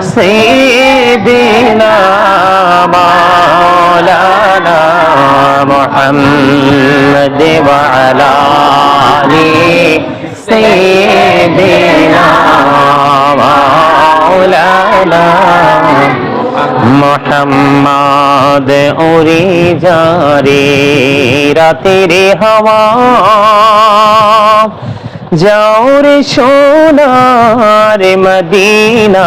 سيدنا مولانا محمد وعلى آل سيدنا مولانا মোহাম্মদ উড়ি যারে রাতের হাওয়া যাও রে সোনার মদিনায়।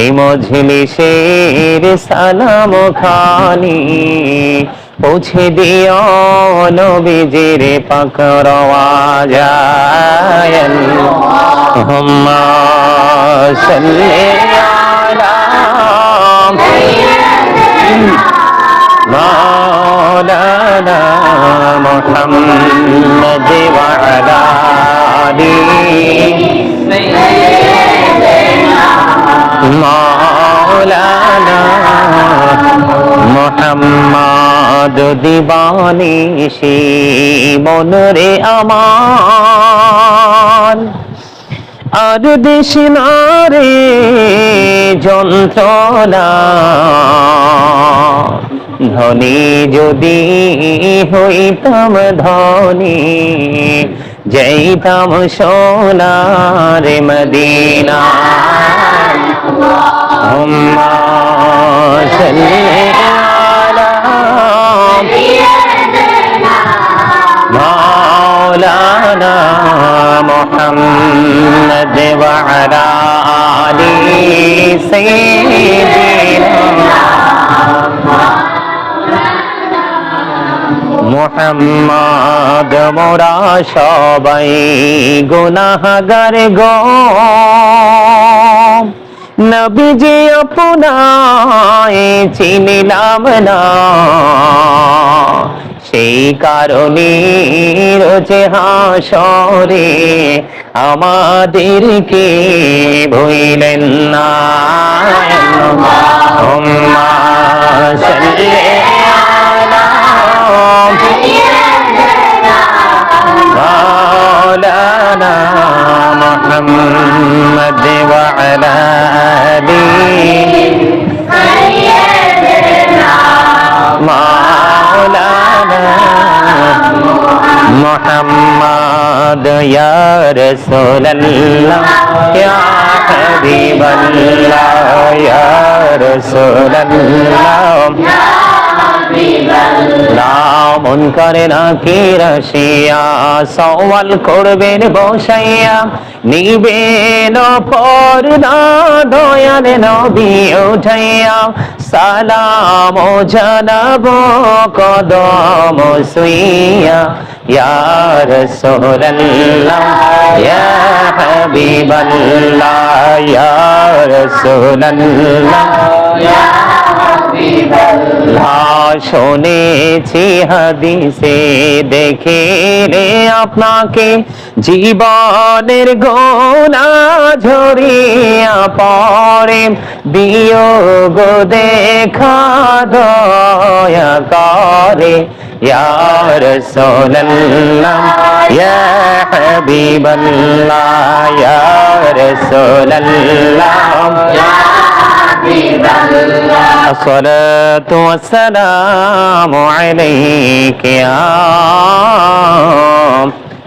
এই মজলিসের সালাম খানি পৌঁছে দিও নবীজির পাকরওয়া যায়। আল্লাহুম্মা সাল্লি আলা মাওলানা মুহাম্মদ। محمد وعلى آله مولانا মোহাম্মদ দিবানি সে মনরে আমার আর দেশ রে যন্ত্রণা ধনী যদি হইতাম ধনী যাইতাম সোনার মদিনা। মৌলানা মোহাম্মদ দেবারা আলী সে মোহাম্মদ মোরা সবাই গুনাহগার গো। নবীজি আপনায় চিনিলাম না। সেই কারণে রোজে হাসরে আমাদেরকে ভইলেন না। হুম্মা مولانا محمد وعلى آله مولانا محمد يا رسول الله يا حبيب الله يا رسول الله মন করে না কি রসিয়া সওয়াল করবেন বসাইয়া, নিবেন পর্দা দয়াল নবী উঠাইয়া, সালাম জানাব কদম সুইয়া, ইয়া রাসূলুল্লাহ, ইয়া হাবিবাল্লাহ, ইয়া রাসূলুল্লাহ। শুনেছি হাদিসে দেখিলে আপনাকে জীবনের গোনা ঝরিয়া পরে বিয়োগ দেখা দয়া করে। ইয়ার সোল্লাম ইয়া হাবিবাল্লাহ ইয়ার সোল্লাম الصلاة والسلام عليك يا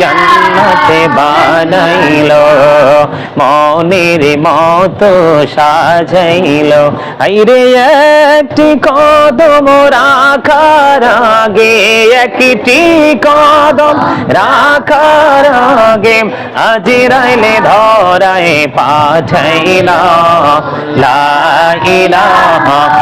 জান্নাতে বানাইলো, মনের মতো সাজাইলো। আইরে একটি কদম রাখার আগে, একটি কদম রাখার আগে আজিরাইলে ধরায় পাঠাইলা। লা ইলাহা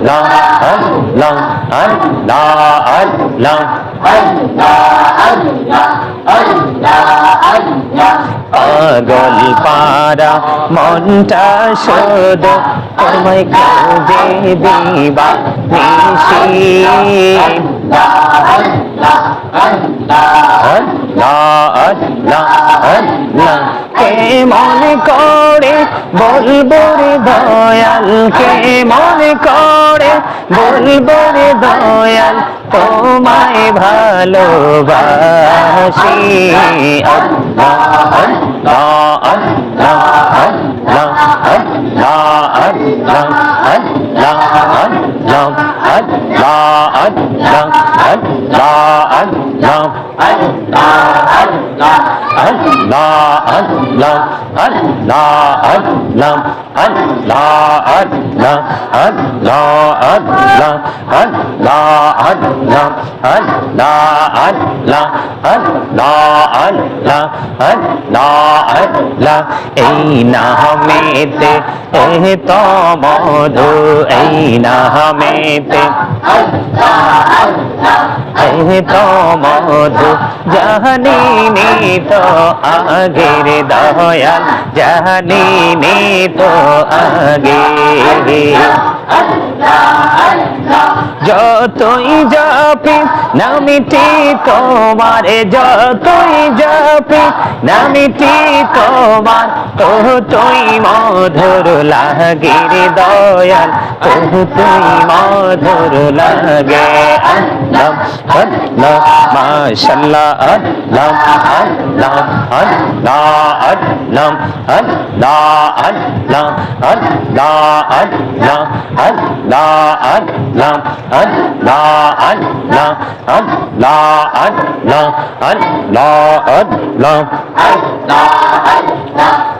لا لا لا لا পাগল পারা মনটা সদ তোমায় কাঁদে দিবা নিশি কে মনে করে বলব রে দয়াল কে মনে করে বলব রে দয়াল তোমায় ভালোবাসি আল্লাহ আল্লাহ আল্লাহ আল্লাহ anh lòng anh lòng anh lòng anh lo anh lòng anh lo anh lòng anh lo anh এই নামেতে এ তো মধু এই নামেতে এ তো মধু জানি তো আগের দয়াল, জাহানি নি তো আগে। যতই জপি, নামিটি তোমার, যতই জপি, নামিটি তোমার তো তুই মধুর লাগে রে দয়াল তো তুই মধুর লাগে। আল্লাহ, মাশাল্লাহ, আল্লাহ هل لام هل لا هل لام هل لا هل لام هل لا هل لام هل لا هل لام هل لا هل لام هل لا هل لام هل لا هل لام هل لا هل لام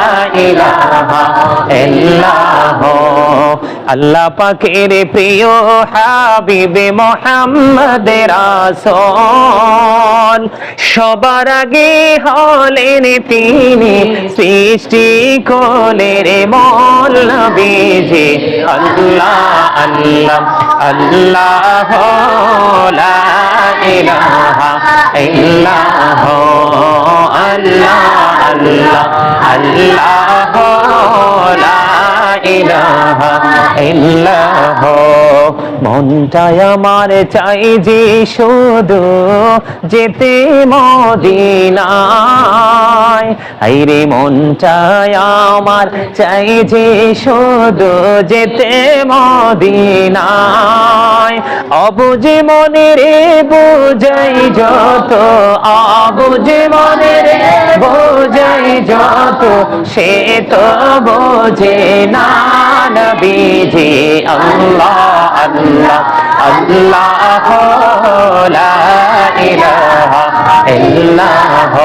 আল্লাহ পাকের প্রিয় হাবিবে মোহাম্মদ রাসূল সবার আগে হলেন তিনি সৃষ্টি কোলের মল নবীজি। আল্লাহ আল্লাহ আল্লাহ, লা ইলাহা ইল্লাহ আল্লাহ আল্লাহ আল্লাহ মনটাই আমার চাই যে শুধু যেতে মদিনায়। আইরে মনটাই আমার চাই যে শুধু যেতে মদিনায়। অবুঝে মনে রে বুঝাই যত অবুঝে মনে রে বোঝাই যত, সে তো বোঝে না। নবীজি আল্লাহ আল্লাহ আল্লাহ লা ইলাহা ইল্লাহ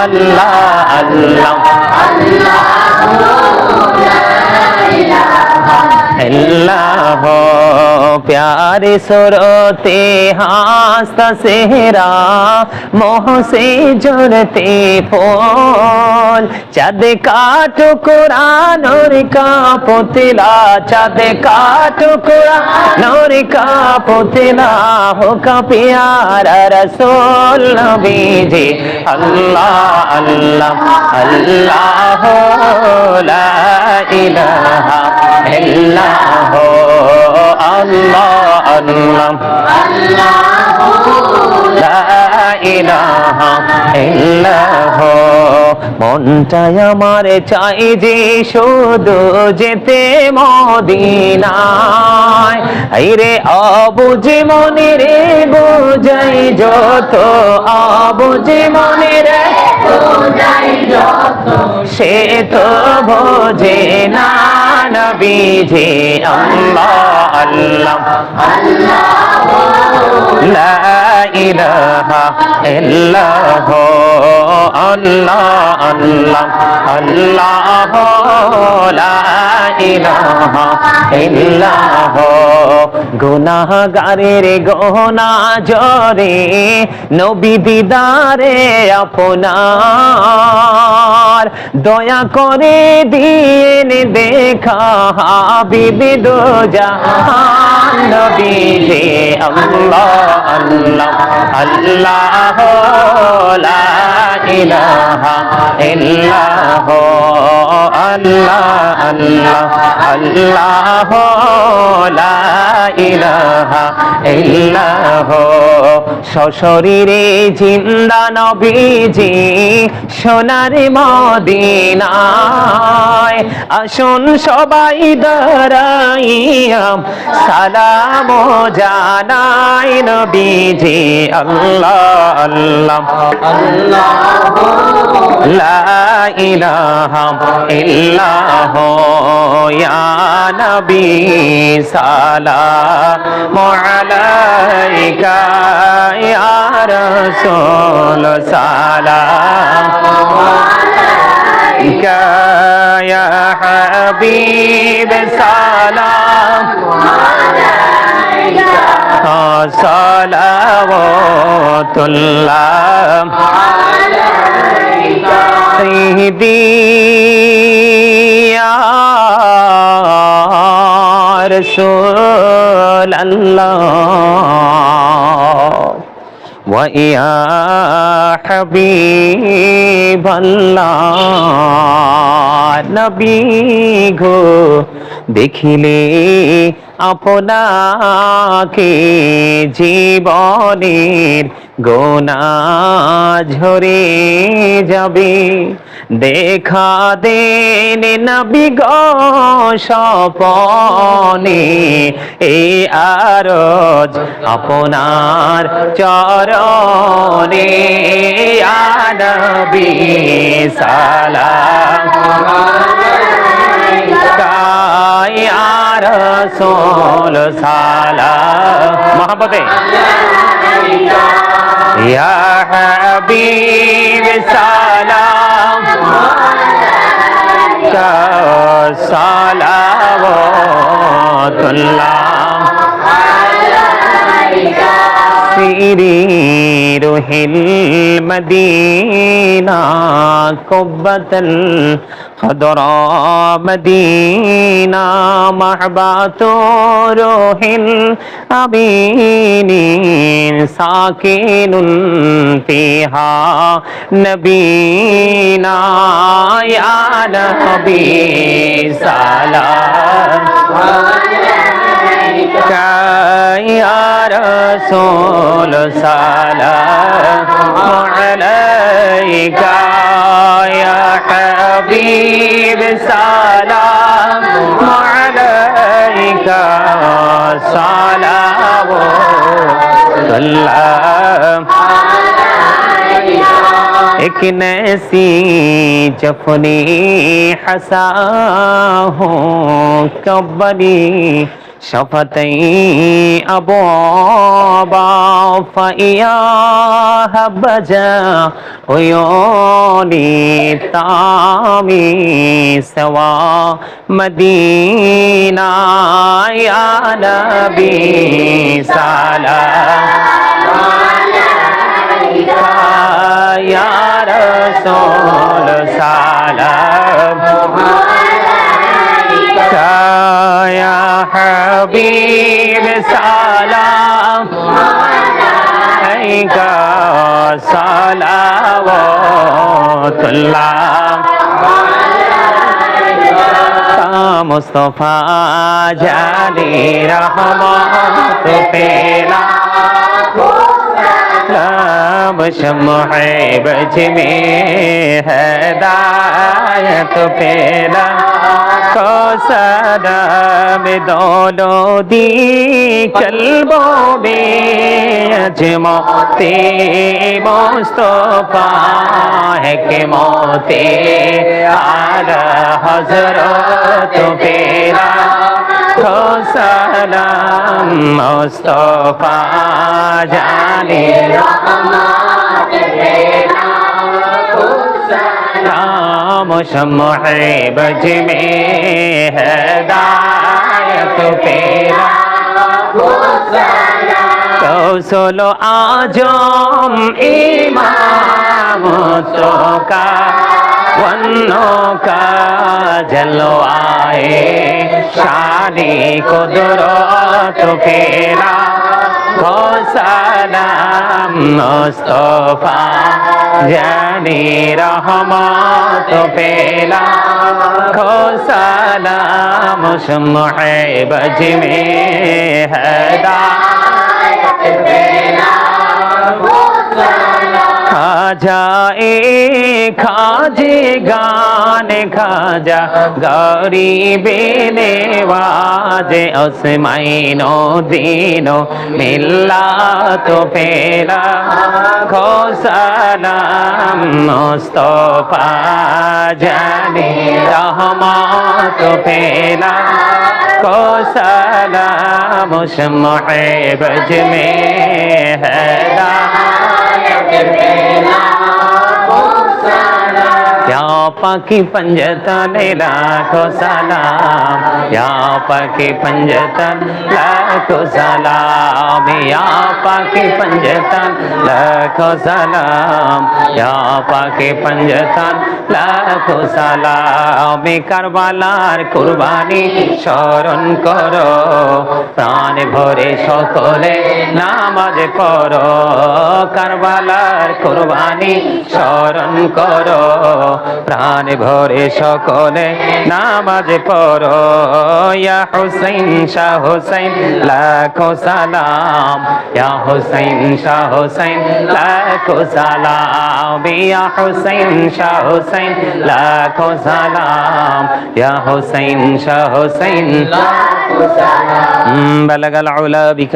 আল্লাহ আল্লাহ। اللہ ہو، پیار سروتے ہاستہ سہرا موہ سے جڑتے پول چد کا ٹکڑا نور کا پتلا، چد کا ٹکڑا نور کا پتلا ہو، کا پیارا رسول نبی جی۔ اللہ اللہ اللہ ہو، لا الہ ইল্লাহ আল্লাহ। আল্লাহ। লা ইলাহা ইল্লাহ মনটাই আমার চাই যে শুধু যেতে মদিনায়। আইরে অবুঝে মনে রে বোঝাই যত অবুঝে মনে রে সে তো বোঝে না নবীজি আল্লাহ আল্লাহ। লা ইলাহা ইল্লাহ আল্লাহ আল্লাহ আল্লাহ লা ইলাহা ইল্লাহ গুনাহগারের গহনা জরে নবী দিদারে আপনার দয়া করে দিন দেখা, হাবিবি দো জাহান নবী হে আল্লাহ আল্লাহ আল্লাহ লা ইলাহা ইল্লাহ, আল্লাহ আল্লাহ আল্লাহ লা ইলাহা ইল্লাহ। সশরীরে জিন্দা নবীজি, সোনার মদিনায় আসুন সবাই দাঁড়াইয়াম সালাম জানাই নবীজি, আল্লাহ আল্লাহ। লা ইলাহা ইল্লাহ ইয়া নবী, সালাম আলাইকা ইয়া রাসূল, সালাম। আলাইকা عليك يا حبيب سلام عليك صلوات الله عليك سيدي يا رسول الله ويا حبيب الله نبي দেখিলে আপনাকে জীবনের গোনা ঝরে যাবে। দেখা দেন নবী গো স্বপনে এই আরজ আপনার চরণে আনবী সালাম। রসোল সালাম মহাবতে ইয়া হাবিব সালাম غير روح المدينة قبة الخضراء مدينة محبة روح الأمين ساكن فيها نبينا. يا نبي سلام. عليك يا رسول سلام عليك يا حبيب سلام عليك سلام سلام ایک نسی جفنی حسا ہو کبری شفتي أبوابا فإياها بجا عيوني تامي سوا مدينة يا نبي سلام. يا رسول سلام. علیکہ হাবিব সালাম। আলাইকা সালাওয়াতুল্লাহ। মুস্তফা জানি রহমত পেলা اسلام شمع بج میں ہدایت پیلا کو سلام دولو دی قلبوں میں مصطفیٰ ہے کہ موتے آل حضرت پیلا সালাম মোস্তফা জানে রহমত রে سلام شمع بج ہدایت پیرا. ہو سلام কৌশল আজম ইমামতো কা বন্যো কা জলো আয়ে শানি কুদরত ফেরা সালাম মুস্তফা, জানি রহমত পেলা খো সালাম সুমহে বজমে হদা। Amém. جائے کھاجے گان کھاجا گوری بے واجے اس مینو دینو ملا تو پیرا کو سلام مصطفیٰ جانے رحمت پیرا کو سلام شمع بج میں ہے que me la پاکی پنجتن لاکھوں سلام، یا پاکی پنجتن لاکھوں سلام، یا پاکی پنجتن لاکھوں سلام، یا پاکی پنجتن لاکھوں سلام۔ کربالار কুরবানি স্মরণ করো প্রাণ ভরে সকলে নামাজ পড়ো কারবালার কুরবানি স্মরণ করো প্রাণ ভরে সকলে নামাজ পড়ো। ইয়া হুসাইন, শাহ হুসাইন, লাখো সালাম। ইয়া হুসাইন, শাহ হুসাইন, লাখো সালাম। ইয়া হুসাইন, শাহ হুসাইন, লাখো সালাম। ইয়া হুসাইন, শাহ হুসাইন, লাখো সালাম। বলগাল উলা বিকম